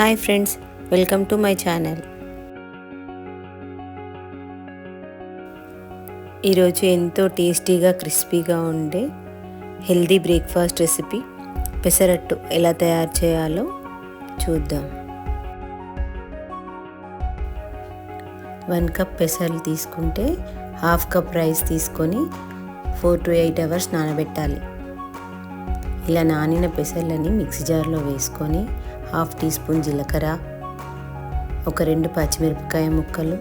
Hi friends welcome to my channel. ఈరోజు ఎంతో టేస్టీగా క్రిస్పీగా ఉండే హెల్దీ బ్రేక్ఫాస్ట్ రెసిపీ పెసరట్టు ఎలా తయారు చేయాలో చూద్దాం. వన్ కప్ పెసర్లు తీసుకుంటే హాఫ్ కప్ రైస్ తీసుకొని ఫోర్ టు ఎయిట్ అవర్స్ నానబెట్టాలి. ఇలా నానిన పెసర్లని మిక్సీ జార్లో వేసుకొని హాఫ్ టీ స్పూన్ జీలకర్ర ఒక రెండు పచ్చిమిరపకాయ ముక్కలు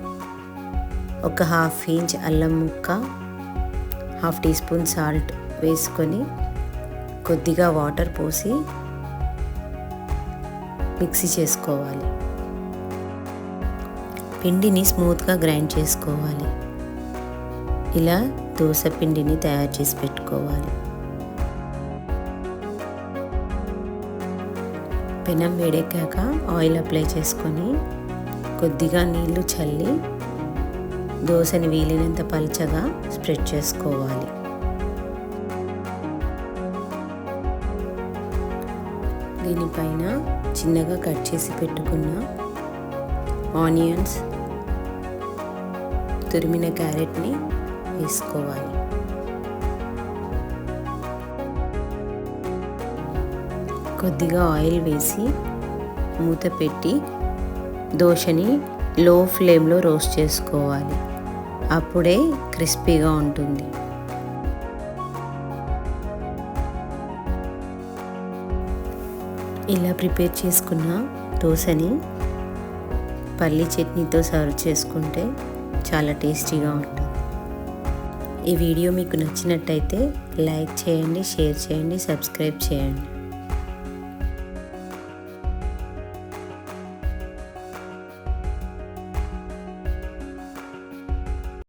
ఒక హాఫ్ ఇంచ్ అల్లం ముక్క హాఫ్ టీ స్పూన్ సాల్ట్ వేసుకొని కొద్దిగా వాటర్ పోసి మిక్సీ చేసుకోవాలి. పిండిని స్మూత్గా గ్రైండ్ చేసుకోవాలి. ఇలా దోశ పిండిని తయారు చేసి పెట్టుకోవాలి. పెనం వేడెక్కాక ఆయిల్ అప్లై చేసుకొని కొద్దిగా నీళ్ళు చల్లి దోశని వీలినంత పలచగా స్ప్రెడ్ చేసుకోవాలి. దీనిపైన చిన్నగా కట్ చేసి పెట్టుకున్న ఆనియన్స్ తురిమిన క్యారెట్ని వేసుకోవాలి. కొద్దిగా ఆయిల్ వేసి మూత పెట్టి దోశని లో ఫ్లేమ్లో రోస్ట్ చేసుకోవాలి. అప్పుడే క్రిస్పీగా ఉంటుంది. ఇలా ప్రిపేర్ చేసుకున్న దోశని పల్లి చట్నీతో సర్వ్ చేసుకుంటే చాలా టేస్టీగా ఉంటుంది. ఈ వీడియో మీకు నచ్చినట్టయితే లైక్ చేయండి షేర్ చేయండి సబ్స్క్రైబ్ చేయండి.